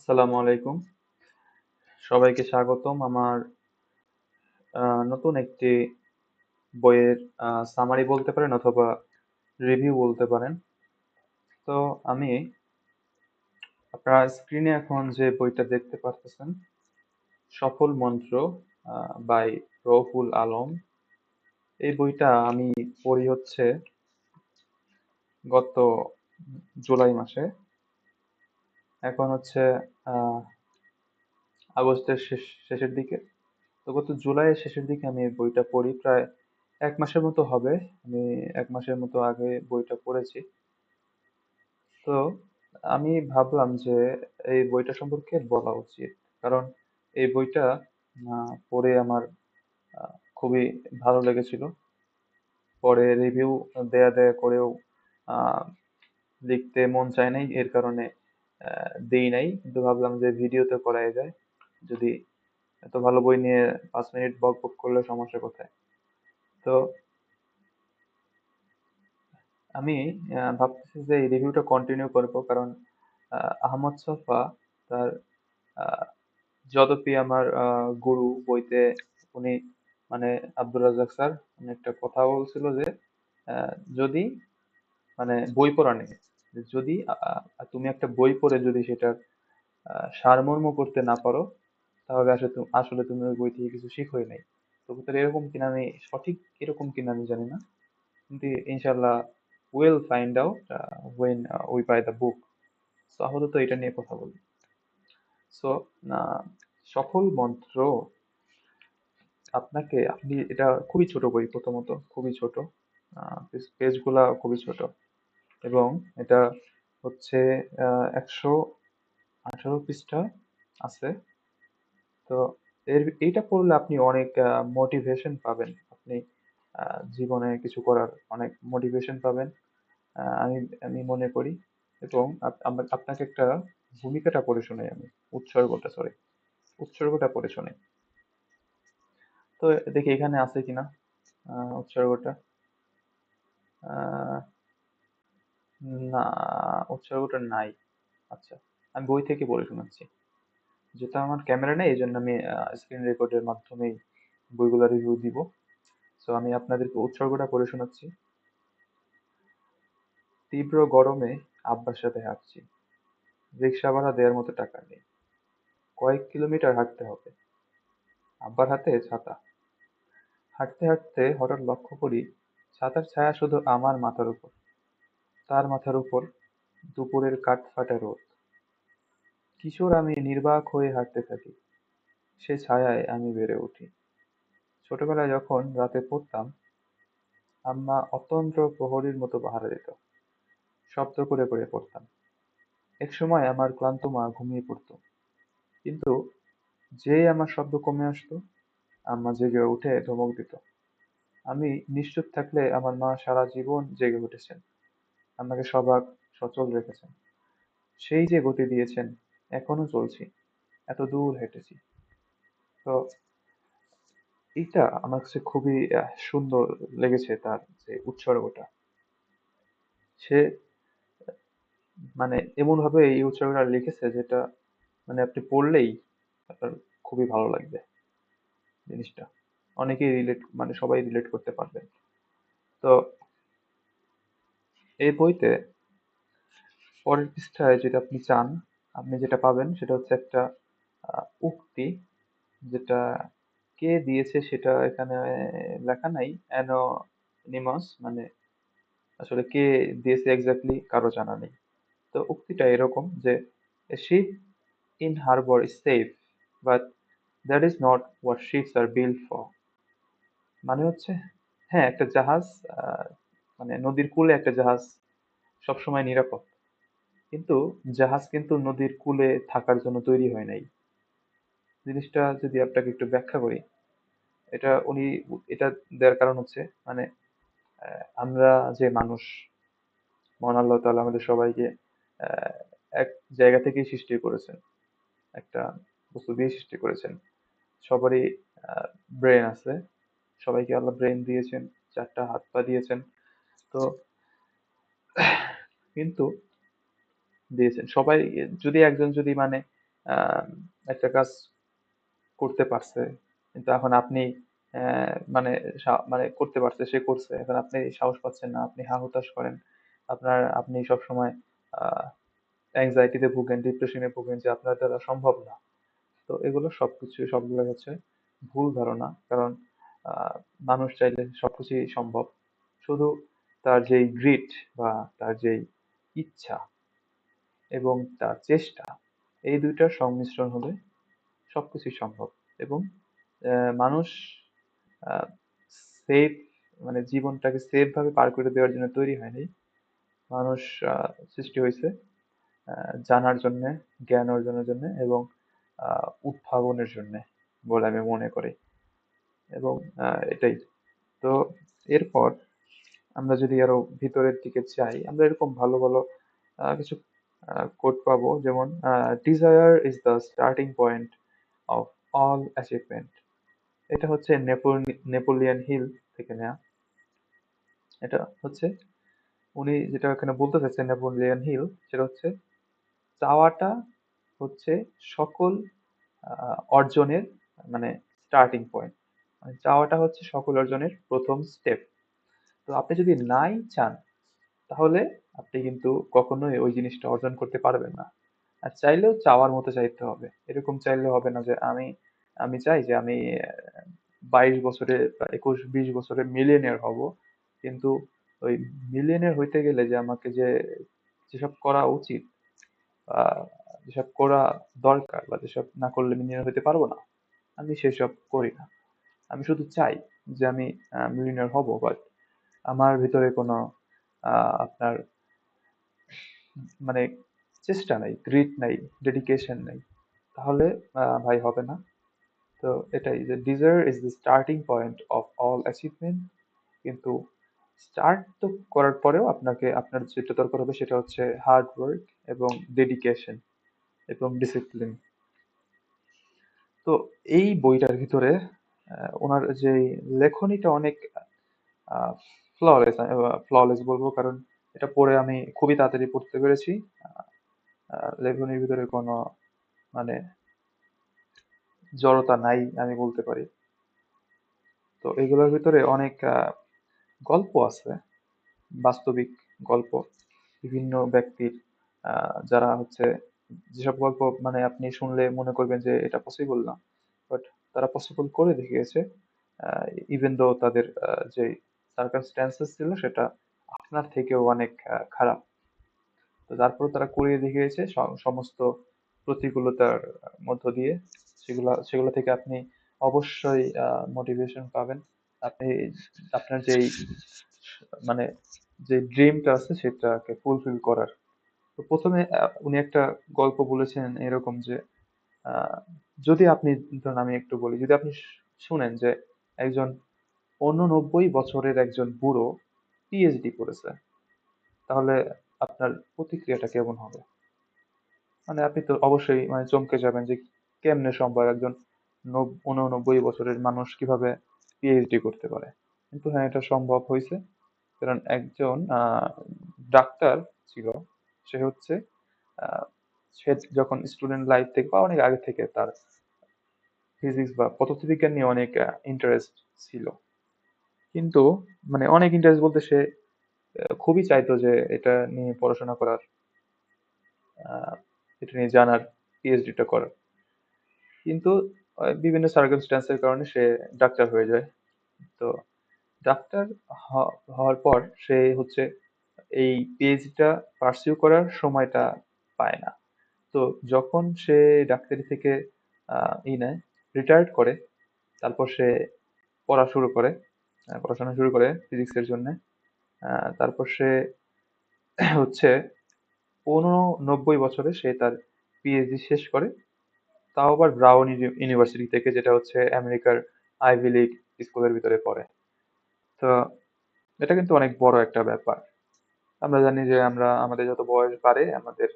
আসসালামু আলাইকুম। সবাইকে স্বাগতম আমার নতুন একটি বইয়ের সামারি বলতে পারেন অথবা রিভিউ বলতে পারেন। তো আমি আপনারা স্ক্রিনে এখন যে বইটা দেখতে পারতেছেন, সফল মন্ত্র বাই রফুল আলম। এই বইটা আমি পড়ি হচ্ছে গত জুলাই মাসে। এখন হচ্ছে আগস্টের শেষ, শেষের দিকে। তো গত জুলাইয়ের শেষের দিকে আমি বইটা পড়ি, প্রায় এক মাসের মতো হবে। আমি এক মাসের মতো আগে বইটা পড়েছি। তো আমি ভাবলাম যে এই বইটা সম্পর্কে বলা উচিত। কারণ এই বইটা পড়ে আমার খুবই ভালো লেগেছিল। পরে রিভিউ দেয়া দেয়া করেও লিখতে মন চায় নাই। এর কারণে দেই নাই। কিন্তু ভাবলাম যে ভিডিওতে করাই যায়। যদি এত ভালো বই নিয়ে পাঁচ মিনিট বক বক করলে সমস্যা কোথায়? তো আমি ভাবতেছি যে এই রিভিউটা কন্টিনিউ করব। কারণ আহ, আহমদ ছফা তার আহ, যদ্যপি আমার গুরু বইতে উনি মানে আব্দুর রাজ্জাক স্যার একটা কথা বলছিল যে যদি মানে বই পড়া যে যদি তুমি একটা বই পড়ে যদি সেটার সারমর্ম করতে না পারো, তাহলে আসলে তুমি আসলে তুমি ওই বই থেকে কিছু শিখোই নাই। তো এরকম কিনা আমি, সঠিক এরকম কিনা আমি জানি না। কিন্তু ইনশাল্লাহ will find out when we by the book so আপাতত এটা নিয়ে কথা বলি। সো সফল মন্ত্র, আপনাকে, আপনি এটা খুবই ছোট বই প্রথমত, খুবই ছোট। পেজগুলা খুবই ছোট। এবং এটা হচ্ছে একশো আঠারো পৃষ্ঠা আছে। তো এর, এইটা পড়লে আপনি অনেক মোটিভেশন পাবেন। আপনি জীবনে কিছু করার অনেক মোটিভেশন পাবেন। আমি আমি মনে করি। এবং আপনাকে একটা ভূমিকাটা পড়ে শোনাই আমি। উৎসর্গটা সরি উৎসর্গটা পড়ে শোনাই। তো দেখি এখানে আছে কিনা উৎসর্গটা। না, উৎসর্গটা নাই। আচ্ছা আমি বই থেকে পড়ে শোনাচ্ছি যেটা আমার ক্যামেরা নেই এই জন্য আমি স্ক্রিন রেকর্ডের মাধ্যমেই বইগুলো রিভিউ দিব। সো আমি আপনাদেরকে উৎসর্গটা পড়ে শোনাচ্ছি। তীব্র গরমে আব্বার সাথে হাঁটছি। রিক্সা ভাড়া দেওয়ার মতো টাকা নেই। কয়েক কিলোমিটার হাঁটতে হবে। আব্বার হাতে ছাতা। হাঁটতে হাঁটতে হঠাৎ লক্ষ্য করি, ছাতার ছায়া শুধু আমার মাথার উপর। তার মাথার উপর দুপুরের কাঠফাটা রোদ। কিশোর আমি নির্বাক হয়ে হাঁটতে থাকি। সে ছায়ায় আমি বেড়ে উঠি। ছোটবেলায় যখন রাতে পড়তাম, আম্মা অতন্দ্র প্রহরীর মতো পাহারা দিত। শব্দ করে করে পড়তাম। একসময় আমার ক্লান্ত মা ঘুমিয়ে পড়তো। কিন্তু যেই আমার শব্দ কমে আসতো, আম্মা জেগে উঠে ধমক দিত। আমি নিশ্চুপ থাকলে আমার মা সারা জীবন জেগে উঠেছেন। আমাকে সবাক সচল রেখেছেন। সেই যে গতি দিয়েছেন, এখনও চলছি, এত দূর হেঁটেছি। তো এইটা আমার কাছে খুবই সুন্দর লেগেছে তার যে উৎসর্গটা। সে মানে এমন ভাবে এই উৎসর্গটা লিখেছে যেটা মানে আপনি পড়লেই আপনার খুবই ভালো লাগবে জিনিসটা। অনেকেই রিলেট মানে সবাই রিলেট করতে পারবেন। তো এই বইতে পরের পৃষ্ঠায় যেটা আপনি চান, আপনি যেটা পাবেন সেটা হচ্ছে একটা উক্তি যেটা কে দিয়েছে সেটা এখানে লেখা নাই অ্যানোনিমাস মানে আসলে কে দিয়েছে এক্স্যাক্টলি কারও জানা নেই। তো উক্তিটা এরকম যে ship in in harbor is but but is is not what আর built for. মানে হচ্ছে হ্যাঁ একটা জাহাজ নদীর কূলে একটা জাহাজ সবসময় নিরাপদ। কিন্তু জাহাজ কিন্তু নদীর কূলে থাকার জন্য তৈরি হয় নাই। জিনিসটা যদি আপনাকে একটু ব্যাখ্যা করি, এটা উনি, এটা দেওয়ার কারণ হচ্ছে মানে আমরা যে মানুষ, মহান আল্লাহ তাআলা আমাদের সবাইকে এক জায়গা থেকেই সৃষ্টি করেছেন, একটা বস্তু দিয়ে সৃষ্টি করেছেন। সবারই ব্রেন আছে, সবাইকে আল্লাহ ব্রেন দিয়েছেন, চারটা হাত পা দিয়েছেন তো কিন্তু দিয়েছেন। সবাই যদি একজন যদি মানে একটা কাজ করতে পারছে কিন্তু এখন আপনি মানে সা- মানে করতে পারছে সে করছে এখন আপনি সাহস পাচ্ছেন না আপনি হা হুতাশ করেন আপনার আপনি সবসময় অ্যাংজাইটিতে ভুগেন ডিপ্রেশনে ভুগেন যে আপনার দ্বারা সম্ভব না। তো এগুলো সবকিছু সবগুলো হচ্ছে ভুল ধারণা কারণ আহ, মানুষ চাইলে সবকিছুই সম্ভব। শুধু তার যেই গ্রিট বা তার যেই ইচ্ছা এবং তার চেষ্টা, এই দুইটার সংমিশ্রণ হলে সব কিছুই সম্ভব এবং মানুষ সেফ মানে জীবনটাকে সেফ ভাবে পার করে দেওয়ার জন্য তৈরি হয়নি। মানুষ সৃষ্টি হয়েছে জানার জন্য, জ্ঞান অর্জনের জন্য এবং উদ্ভাবনের জন্য বলে আমি মনে করি এবং এটাই। তো এরপর আমরা যদি আরও ভিতরের দিকে যাই আমরা এরকম ভালো ভালো কিছু কোড পাবো। যেমন desire is the starting point of all achievement এটা হচ্ছে নেপোলিয়ান হিল থেকে নেওয়া এটা হচ্ছে, উনি যেটা এখানে বলতে চাইছেন নেপোলিয়ান হিল সেটা হচ্ছে, চাওয়াটা হচ্ছে সকল অর্জনের মানে স্টার্টিং পয়েন্ট মানে চাওয়াটা হচ্ছে সকল অর্জনের প্রথম স্টেপ তো আপনি যদি নাই চান, তাহলে আপনি কিন্তু কখনোই ওই জিনিসটা অর্জন করতে পারবেন না। আর চাইলেও চাওয়ার মতো চাইতে হবে। এরকম চাইলে হবে না যে আমি আমি চাই যে আমি বাইশ বছরে বা একুশ, বিশ বছরে মিলিয়নিয়ার হব। কিন্তু ওই মিলিয়নিয়ার হইতে গেলে যে আমাকে যে, যেসব করা উচিত যেসব করা দরকার বা যেসব না করলে মিলিয়নিয়ার হইতে পারব না, আমি সেসব করি না। আমি শুধু চাই যে আমি মিলিয়নিয়ার হব বাট আমার ভিতরে কোনো আপনার মানে চেষ্টা নাই গ্রিট নাই ডেডিকেশন নাই। তাহলে ভাই হবে না। তো এটাই যে desire is the starting point of all achievement কিন্তু স্টার্ট তো করার পরেও আপনাকে, আপনার যেটা দরকার হবে সেটা হচ্ছে হার্ড ওয়ার্ক এবং ডেডিকেশন এবং ডিসিপ্লিন তো এই বইটার ভিতরে ওনার যে লেখনীটা অনেক ফ্ললেস ফ্ললেস বলব, কারণ এটা পড়ে আমি খুবই তাড়াতাড়ি পড়তে পেরেছি। লেখনীর ভিতরে কোনো মানে জড়তা নাই, আমি বলতে পারি। তো এগুলোর ভিতরে অনেক গল্প আছে, বাস্তবিক গল্প। বিভিন্ন ব্যক্তির যারা হচ্ছে যেসব গল্প মানে আপনি শুনলে মনে করবেন যে এটা পসিবল না বাট তারা পসিবল করে দেখিয়েছে ইভেন দো তাদের যে সার্কামস্ট্যান্সেস ছিল সেটা আপনার থেকেও অনেক খারাপ। তো তারপর তারা করিয়ে দেখিয়েছে সমস্ত প্রতিকূলতার মধ্য দিয়ে। সেগুলা, সেগুলো থেকে আপনি অবশ্যই মোটিভেশন পাবেন। আপনি আপনার যেই মানে যে ড্রিমটা আছে সেটাকে ফুলফিল করার। তো প্রথমে উনি একটা গল্প বলেছেন এরকম যে যদি আপনি, ধরুন আমি একটু বলি, যদি আপনি শুনেন যে একজন ঊননব্বই বছরের একজন বুড়ো পিএইচডি করেছে। তাহলে আপনার প্রতিক্রিয়াটা কেমন হবে? মানে আপনি তো অবশ্যই মানে চমকে যাবেন যে কেমনে সম্ভব একজন নব- ঊননব্বই বছরের মানুষ কীভাবে পিএইচডি করতে পারে। কিন্তু হ্যাঁ এটা সম্ভব হয়েছে। কারণ একজন ডাক্তার ছিল, সে হচ্ছে সে যখন স্টুডেন্ট লাইফ থেকে বা অনেক আগে থেকে তার ফিজিক্স বা পদার্থবিজ্ঞান নিয়ে অনেক ইন্টারেস্ট ছিল। কিন্তু মানে অনেক ইন্টারেস্ট বলতে সে খুবই চাইতো যে এটা নিয়ে পড়াশোনা করার এটা নিয়ে জানার পিএইচডিটা করার। কিন্তু বিভিন্ন সার্কামস্ট্যান্সের কারণে সে ডাক্তার হয়ে যায়। তো ডাক্তার হ- হওয়ার পর সে হচ্ছে এই পিএইচডিটা পার্সিউ করার সময়টা পায় না। তো যখন সে ডাক্তারি থেকে ই নেয় রিটায়ার্ড করে, তারপর সে পড়া শুরু করে পড়াশোনা শুরু করে ফিজিক্সের জন্য। তারপর সে হচ্ছে ঊননব্বই বছরে সে তার পিএইচডি শেষ করে। তাও আবার ব্রাউন ইউনিভার্সিটি থেকে, যেটা হচ্ছে আমেরিকার আইভি লীগ স্কুলের ভিতরে পড়ে। তো এটা কিন্তু অনেক বড় একটা ব্যাপার। আমরা জানি যে আমরা, আমাদের যত বয়স বাড়ে, আমাদের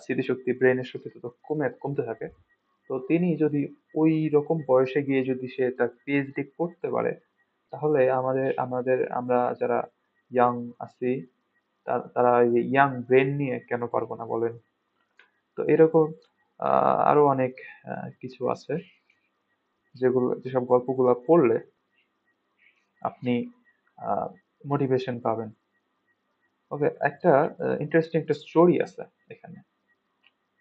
স্মৃতিশক্তি ব্রেনের শক্তি তত কমে, কমতে থাকে। তো তিনি যদি ওই রকম বয়সে গিয়ে যদি সে তার পিএইচডি করতে পারে তাহলে আমাদের আমাদের, আমরা যারা ইয়াং আছি তারা ইয়াং ব্রেন নিয়ে কেন পারব না বলেন? তো এরকম আরও অনেক কিছু আছে যেগুলো, যেসব গল্পগুলো পড়লে আপনি মোটিভেশন পাবেন। ওকে একটা ইন্টারেস্টিং একটা স্টোরি আছে এখানে।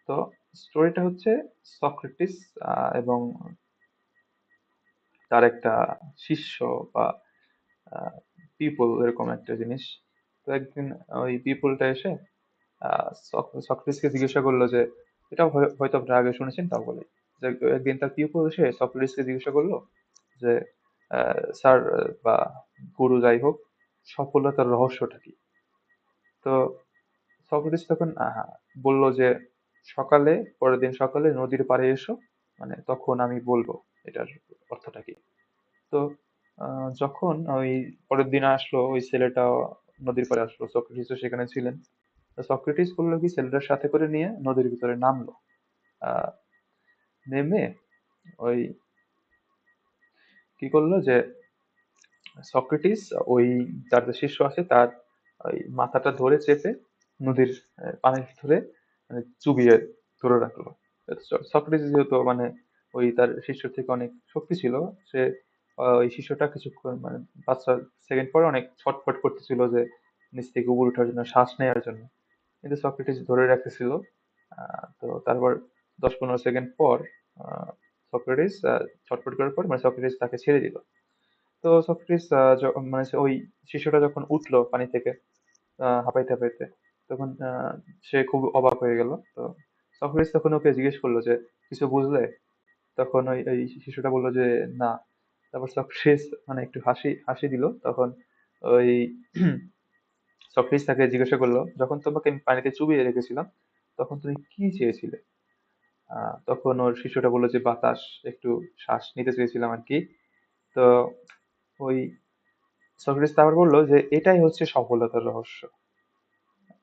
তো স্টোরিটা হচ্ছে সক্রেটিস এবং তার একটা শিষ্য বা পিপল এরকম একটা জিনিস। তো একদিন ওই পিপলটা এসে সক্রেটিসকে জিজ্ঞাসা করল যে, এটা হয়- হয়তো আপনারা আগে শুনেছেন? তাও বলে। যে, একদিন তার পিপল এসে সক্রেটিসকে জিজ্ঞাসা করল যে স্যার, বা, গুরু যাই হোক, সফলতার রহস্যটা কি? তো সক্রেটিস তখন বলল যে, সকালে, পরের দিন সকালে নদীর পাড়ে এসো মানে তখন আমি বলব। এটার অর্থটা কি? তো যখন ওই পরের দিন আসলো, ওই ছেলেটা নদীর পাড়ে আসলো, সক্রেটিসও সেখানে ছিলেন। সক্রেটিস করল কি, ছেলেটার সাথে করে নিয়ে নদীর ভিতরে নামলো। নেমে ওই কি করল যে, সক্রেটিস ওই যার যে শিষ্য আছে, তার ওই মাথাটা ধরে চেপে নদীর পানির ভিতরে মানে চুবিয়ে ধরে রাখল। সক্রেটিস যেহেতু মানে ওই তার শিষ্য থেকে অনেক শক্তি ছিল। সে ওই শিষ্যটা কিছুক্ষণ মানে পাঁচ ছয় সেকেন্ড পরে অনেক ছটফট করতেছিল যে নিচ থেকে উপরে ওঠার জন্য, শ্বাস নেওয়ার জন্য। কিন্তু সক্রেটিস ধরে রাখতেছিল। তো তারপর দশ পনেরো সেকেন্ড পর সক্রেটিস ছটফট করার পর মানে সক্রেটিস তাকে ছেড়ে দিল। তো সক্রেটিস মানে ওই শিশুটা যখন উঠল পানি থেকে হাঁপাইতে হাঁপাইতে, তখন সে খুব অবাক হয়ে গেল। তো সক্রেটিস তখন ওকে জিজ্ঞেস করল যে, কিছু বুঝলে? তখন ওই ওই শিশুটা বলল যে, না। তারপর সক্রেটিস মানে একটু হাসি হাসি দিল। তখন ওই সক্রেটিস তাকে জিজ্ঞাসা করল, যখন তোমাকে আমি পানিতে চুবিয়ে রেখেছিলাম, তখন তুমি কি চেয়েছিলে? তখন ওর শিশুটা বলল যে, বাতাস, একটু শ্বাস নিতে চেয়েছিলাম আর কি তো ওই সক্রেটিস আবার বলল যে, এটাই হচ্ছে সফলতার রহস্য।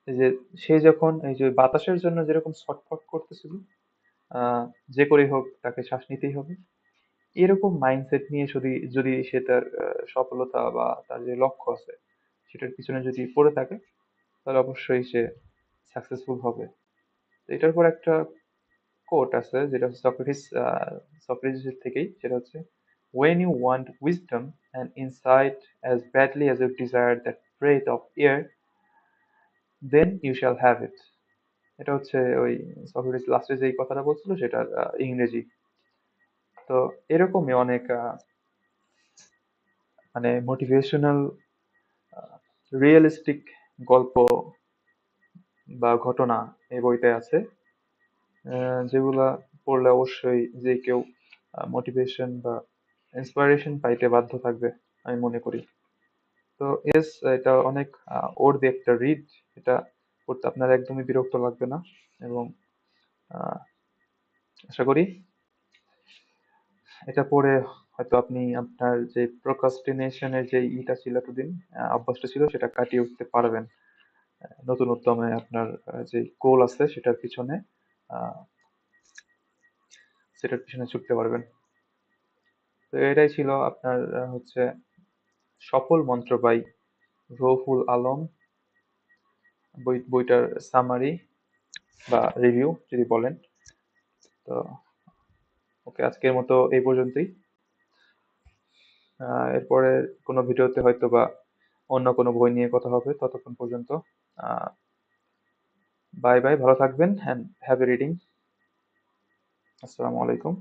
যে, সে যখন, এই যে বাতাসের জন্য যেরকম ছটফট করতেছিল যে করেই হোক তাকে শ্বাস নিতেই হবে। এরকম মাইন্ডসেট নিয়ে যদি যদি সে তার সফলতা বা তার যে লক্ষ্য আছে, সেটার পিছনে যদি পড়ে থাকে, তাহলে অবশ্যই সে সাকসেসফুল হবে। এটার পর একটা কোট আছে, যেটা সক্রেটিস সক্রেটিসের থেকেই, সেটা হচ্ছে, when you want wisdom and insight as badly as you desire that breath of air, then you shall have it. এটা হচ্ছে ওই সক্রেটিস লাস্টে যেই কথাটা বলছিল আহ, ইংরেজি। তো এরকমই অনেক মানে মোটিভেশনাল রিয়েলিস্টিক গল্প বা ঘটনা এই বইতে আছে যেগুলা পড়লে অবশ্যই যে কেউ মোটিভেশন বা ইন্সপিরেশন পাইতে বাধ্য থাকবে আমি মনে করি। তো এস এটা অনেক ওর দিয়ে একটা রিড এটা পড়তে আপনার একদমই বিরক্ত লাগবে না এবং আশা করি এটা পরে হয়তো আপনি আপনার যে প্রোক্রাস্টিনেশনের যে ইটা ছিল এতদিন অভ্যাসটা ছিল সেটা কাটিয়ে উঠতে পারবেন। নতুন উদ্যমে আপনার যে গোল আছে সেটার পিছনে সেটার পিছনে ছুটতে পারবেন। তো এটাই ছিল আপনার হচ্ছে সফল মন্ত্র বাই রৌফুল আলম। বই, বইটার সামারি বা রিভিউ যদি বলেন। তো ওকে আজকের মতো এই পর্যন্তই। এরপরে কোনো ভিডিওতে হয়তো বা অন্য কোনো বই নিয়ে কথা হবে ততক্ষণ পর্যন্ত। বাই বাই ভালো থাকবেন অ্যান্ড হ্যাভ এ রিডিং আসসালামু আলাইকুম।